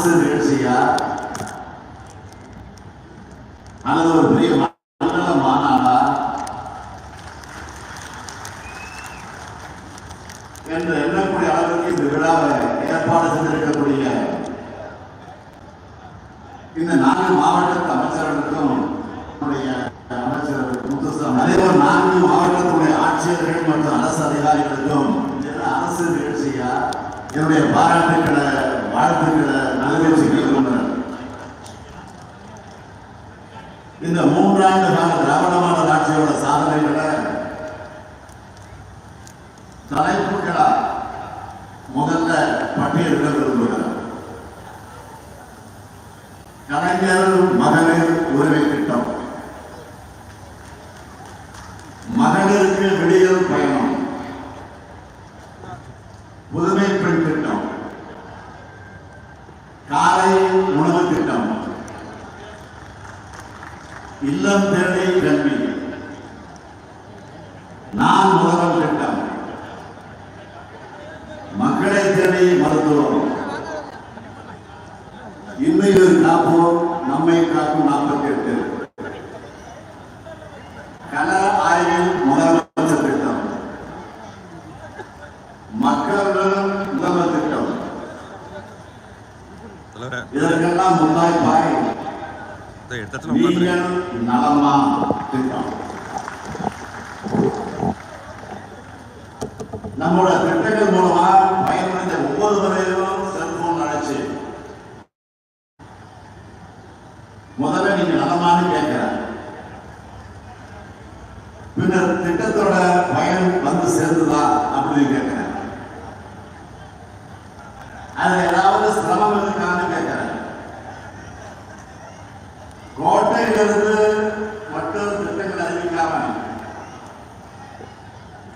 அரசு நிகழ்ச்சியா அல்லது ஒரு பெரிய மண்டல மாநாடா? என்று எண்ணக்கூடிய அளவுக்கு இந்த விழாவை ஏற்பாடு செய்திருக்கக்கூடிய இந்த நான்கு மாவட்ட அமைச்சர்களுக்கும் அமைச்சர் முத்துசாமி அதே போல் நான்கு மாவட்டத்துடைய ஆட்சியர்கள் மற்றும் அரசு அதிகாரிகளுக்கும் அரசு நிகழ்ச்சியா என்னுடைய பாராட்டுகளை வாழ்த்துக்களை நல்வெற்றிகள் கொண்டனர் இந்த மூன்றாண்டு கால திராவிடமான ஆட்சியோட சாதனைகளை தலைப்புகளா முதல்ல பட்டியலிட விரும்புகிறார். கலைஞர் மகளிர் உரிமை திட்டம் மகளிருக்கு விடியல் பயணம் புதுமை பெண் திட்டம் காலை உணவு திட்டம் இல்லம் தேடி கல்வி நான் முதல்வர் திட்டம் மக்களை தேடி மருத்துவம். இன்னையில் காப்போம் நம்மை காக்கும் நாற்பத்தி எட்டு கல ஆய்வில் முதலமைச்சர் திட்டம். மக்களுடன் முதல்வர் திட்டம். இதற்கெல்லாம் முன்னாய் பாய். நலமா நம்மளோட திட்டங்கள் மூலமா பயனடைந்த ஒவ்வொருவரையும் செல்போன் அழைச்சு. முதல்ல நீங்க நலமான்னு கேட்கிற. பின்னர் திட்டத்தோட பயன் வந்து சேர்ந்துதா அப்படின்னு கேட்கிறேன் அதுல ஏதாவது சிரமம் இருக்கான்னு கேட்கிறேன் கோட்டையிலிருந்து மட்டும் திட்டங்கள் அறிவிக்காம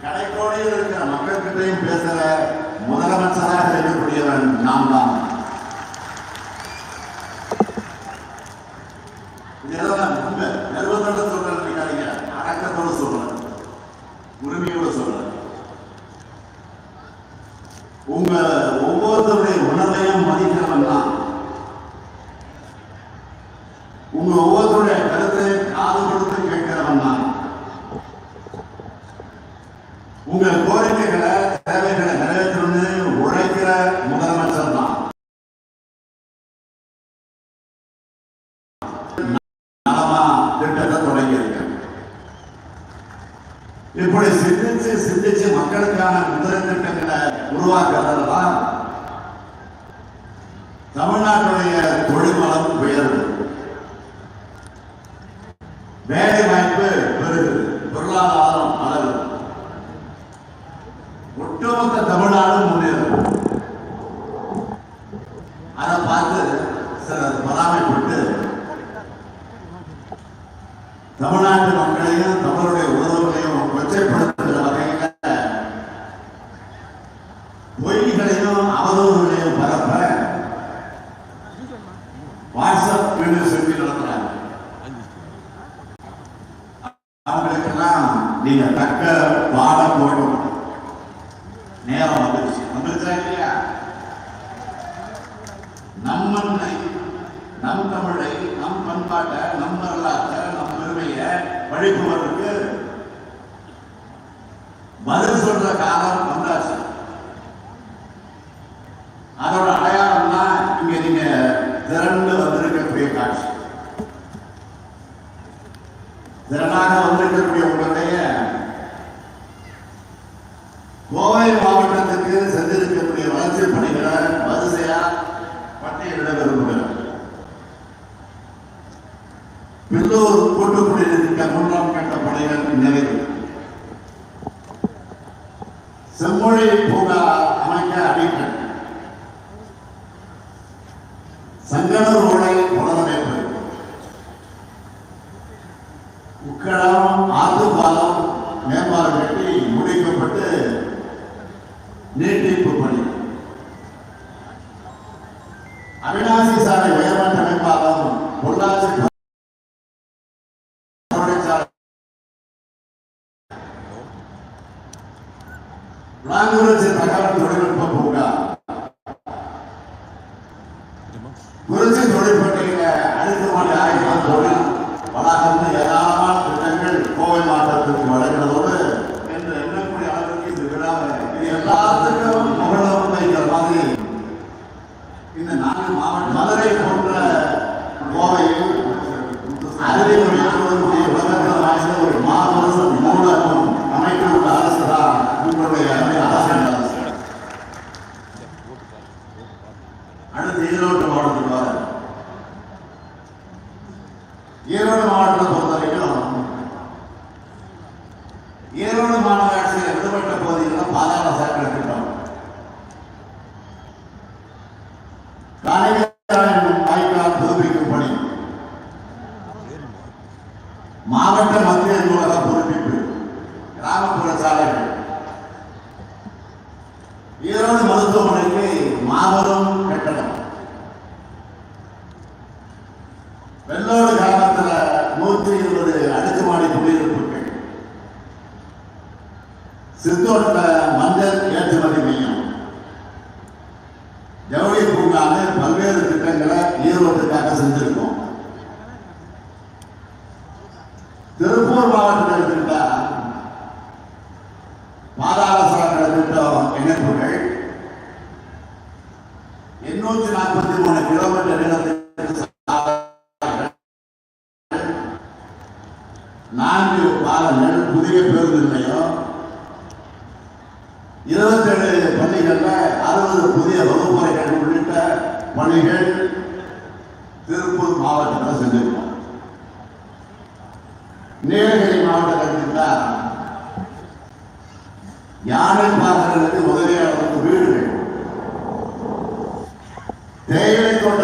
கடைக்கோடியில் இருக்கிற மக்கள்கிட்டையும் பேசுற முதலமைச்சராக இருக்கக்கூடியவன் நான் தான். இதெல்லாம் உண்மை கர்வத்தோட சொல்றேன் நினைக்காதீங்க. சொல்றேன். உரிமையோட சொல்றேன். உங்க ஒவ்வொருத்தருடைய உணர்வையும் மதிக்கிறவன் தான் உங்க ஒவ்வொருத்தருடைய கருத்தை காது கொடுத்து கேட்கிறவன் தான் உங்க கோரிக்கைகளை தேவைகளை நிறைவேற்றணும்னு உழைக்கிற முதலமைச்சர் தான். நலமா திட்டத்தை தொடங்கி இருக்கேன் இப்படி சிந்திச்சு சிந்திச்சு மக்களுக்கான முதல் திட்டங்களை உருவாக்குறதுதான் தமிழ்நாட்டுடைய தொழில்வளம் உயர்வு வேலை வாய்ப்பு தமிழ்நாட்டு மக்களையும் தமிழுடைய உறவுகளையும் கொச்சைப்படுத்துகிற வகையில பொய்களையும் அவதூறுகளையும் பரப்ப வாட்ஸ்அப் யூனிவர்சிட்டி நடத்துறாங்க. அவங்களுக்கெல்லாம் நீங்க தக்க பாடம் போடும் நேரம் வந்துருச்சு. வந்துருச்சா இல்லையா? நம் நம் தமிழை நம் பண்பாட்டை நம் வரலாற்றை நம் பெருமையை படிப்பவருக்கு பதில் சொல்ற காலம் வந்தாச்சு. அதோட அடையாளம் தான் இங்க நீங்க திரண்டு வந்திருக்கக்கூடிய காட்சி. திரளாக வந்திருக்கக்கூடிய உங்களுடைய கோவை மாவட்டத்துக்கு சென்றிருக்கக்கூடிய வளர்ச்சி பணிகளை வரிசையா பட்டியலிட விரும்புகிறேன். பில்லூர் கூட்டுக்குடியிருக்க மூன்றாம் கட்ட பணிகள் நிறைவு செம்மொழி பூங்கா அமைக்க அடிக்கல். சங்கடர் ஓடை புனரமைப்பு உக்கடம் ஆத்துப்பாலம் மேம்பாலம் கட்டி முடிக்கப்பட்டு நீட்டிப்பு பணி. அவிநாசி எல்லாத்துக்கும் புகழம் வைக்கிற மாதிரி இந்த நாலு மாவட்ட மதுரை போன்ற கோவையில் அறிவியல் ஒரு மாபெரும் நூலகம் அமைக்கப்பட்ட அரசு தான் உங்களுடைய அரசியல் அரசு அடுத்து ஈரோடு மாவட்டத்தில் வர ஈரோடு மாவட்டத்தை பொறுத்த வரைக்கும் ஈரோடு மாநகராட்சியில் விடுபட்ட பகுதிகளில் பாதாள மாபெரும் கட்டடம் வெள்ளோடு கிராமத்துல நூற்றி இருபது அடுக்குமாடி குடியிருப்புகள் சித்தோட்ட மஞ்சள் ஏற்றுமதி மையம். ஜவுளி பூங்கான்னு பல்வேறு திட்டங்களை ஈரோட்டுக்காக செஞ்சிருக்கோம். திருப்பூர் நான்கு பாலங்கள் புதிய பேருந்து நிலையம். இருபத்தேழு பள்ளிகள்ல அறுபது புதிய வகுப்பறைகள் உள்ளிட்ட பணிகள் திருப்பூர் மாவட்டத்தில் செஞ்சிருக்கோம் நீலகிரி மாவட்டத்தில் எடுத்துக்கிட்டா யானை பாகங்களுக்கு முதலியாளருக்கு வீடுகள். தேயிலை தோட்ட